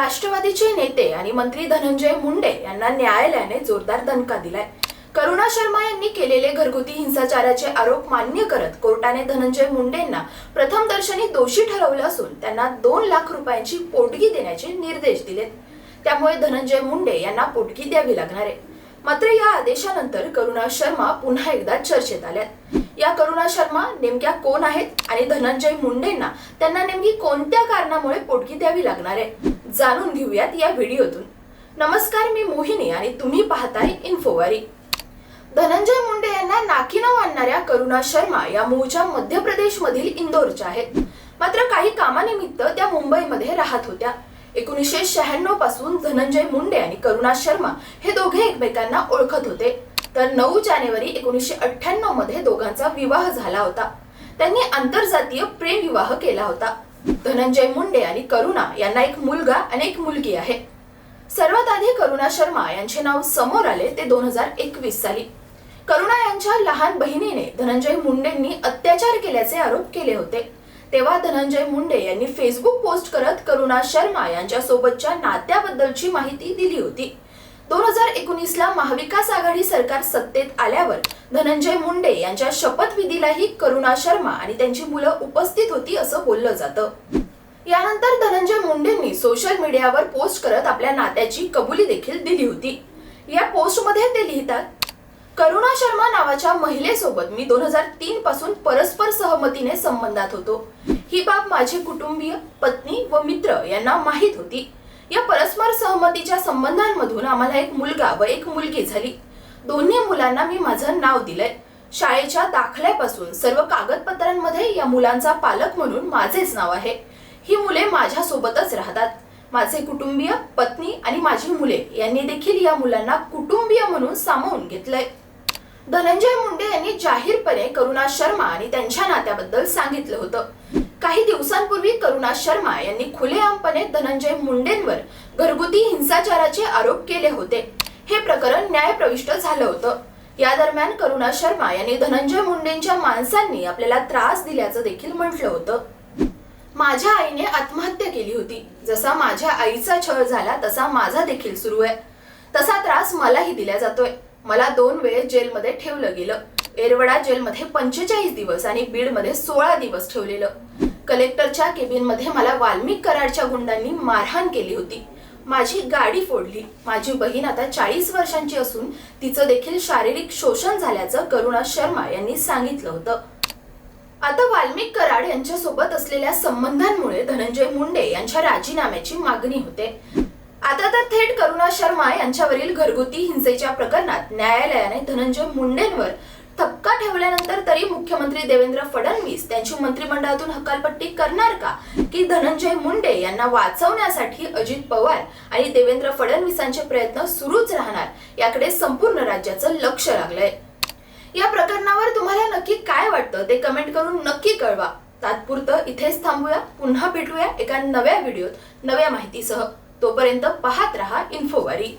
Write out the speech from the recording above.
राष्ट्रवादीचे नेते आणि मंत्री धनंजय मुंडे यांना न्यायालयाने जोरदार दणका दिलाय. करुणा शर्मा यांनी केलेले घरगुती हिंसाचाराचे आरोप मान्य करत कोर्टाने धनंजय मुंडेंना प्रथम दर्शनी दोषी ठरवलं असून त्यांना दोन लाख रुपयांची पोटगी देण्याचे निर्देश दिलेत. त्यामुळे धनंजय मुंडे यांना पोटगी द्यावी लागणार आहे. मात्र या आदेशानंतर करुणा शर्मा पुन्हा एकदा चर्चेत आल्यात. या करुणा शर्मा नेमक्या कोण आहेत आणि धनंजय मुंडेंना त्यांना नेमकी कोणत्या कारणामुळे पोटगी द्यावी लागणार आहे? जाणून घेऊयात या व्हिडिओतून. नमस्कार मी मोहिनी आणि तुम्ही पाहताय इन्फोवारी धनंजय मुंडे यांना नाकीनं आणणाऱ्या करुणा शर्मा या मूळच्या मध्य प्रदेशमधील इंदोरच्या आहेत. मात्र काही कामानिमित्त त्या मुंबईमध्ये राहत होत्या. एकोणीसशे शहाण्णवपासून धनंजय मुंडे आणि करुणा शर्मा हे दोघे एकमेकांना ओळखत होते. तर नऊ जानेवारी एकोणीसशे अठ्ठ्याण्णवमध्ये दोघांचा विवाह झाला होता. त्यांनी आंतरजातीय प्रेम विवाह केला होता. धनंजय मुंडे आणि करुणा यांना एक मुलगा आणि एक मुलगी आहे. सर्वात आधी करुणा शर्मा यांचे नाव समोर आले ते दोन हजार एकवीस साली. करुणा यांच्या लहान बहिणीने धनंजय मुंडेंनी अत्याचार केल्याचे आरोप केले होते. तेव्हा धनंजय मुंडे यांनी फेसबुक पोस्ट करत करुणा शर्मा यांच्या सोबतच्या नात्याबद्दलची माहिती दिली होती. दोन हजार एकोणीस ला महाविकास आघाडी सरकार सत्तेत आल्यावर धनंजय मुंडे यांच्या शपथविधीलाही करुणा शर्मा आणि त्यांची मुलं उपस्थित होती असं बोललं जातं. यानंतर धनंजय मुंडेंनी सोशल मीडियावर पोस्ट करत आपल्या नात्याची कबुली देखील दिली होती. या पोस्टमध्ये ते लिहितात करुणा शर्मा नावाच्या महिलेसोबत मी दोन हजार तीन पासून परस्पर सहमतीने संबंधात होतो. ही बाब माझे कुटुंबीय पत्नी व मित्र यांना माहीत होती. या परस्पर सहमतीच्या संबंधांमधून आम्हाला एक मुलगा व एक मुलगी झाली. दोन्ही मुलांना मी माझं नाव दिलंय. शाळेच्या दाखल्यापासून सर्व कागदपत्रांमध्ये या मुलांचा पालक म्हणून माझेच नाव आहे. ही मुले माझ्या सोबतच राहतात. माझे कुटुंबीय पत्नी आणि माझी मुले यांनी देखील या मुलांना कुटुंबीय म्हणून सामावून घेतलंय. धनंजय मुंडे यांनी जाहीरपणे करुणा शर्मा आणि त्यांच्या नात्याबद्दल सांगितलं होतं. काही दिवसांपूर्वी करुणा शर्मा यांनी खुलेआमपणे धनंजय मुंडेंवर घरगुती हिंसाचाराचे आरोप केले होते. हे प्रकरण न्यायप्रविष्ट झालं होतं. या दरम्यान करुणा शर्मा यांनी धनंजय मुंडेंच्या माणसांनी आपल्याला त्रास दिल्याचं देखील म्हटलं होतं. माझ्या आईने आत्महत्या केली होती. जसा माझ्या आईचा छळ झाला तसा माझा देखील सुरू आहे. तसा त्रास मलाही दिला जातोय. मला दोन वेळेस जेलमध्ये ठेवलं गेलं. एरवडा जेलमध्ये पंचेचाळीस दिवस आणि बीडमध्ये सोळा दिवस ठेवलेलं. कलेक्टरच्या केबिनमध्ये मला वाल्मिक कराडच्या गुंडांनी मारहाण केली होती. माझी गाडी फोडली. माझी बहीण आता चाळीस वर्षांची असून तिचं देखील शारीरिक शोषण झाल्याचं करुणा शर्मा यांनी सांगितलं होतं. आता वाल्मिक कराड यांच्यासोबत असलेल्या संबंधांमुळे धनंजय मुंडे यांच्या राजीनाम्याची मागणी होते. आता तर थेट करुणा शर्मा यांच्यावरील घरगुती हिंसेच्या प्रकरणात न्यायालयाने धनंजय मुंडेंवर थपका ठेव तरी मुख्यमंत्री देवेंद्र फडणवीस त्यांची मंत्रिमंडळातून हकालपट्टी करणार का? की धनंजय मुंडे यांना वाचवण्यासाठी अजित पवार आणि देवेंद्र फडणवीसांचे प्रयत्न सुरूच राहणार याकडे संपूर्ण राज्याचं लक्ष लागलंय. या प्रकरणावर तुम्हाला नक्की काय वाटतं? ते कमेंट करून नक्की कळवा. तात्पुरतं इथेच थांबूया. पुन्हा भेटूया एका नव्या व्हिडिओत नव्या माहितीसह. तोपर्यंत पाहत रहा इन्फोवारी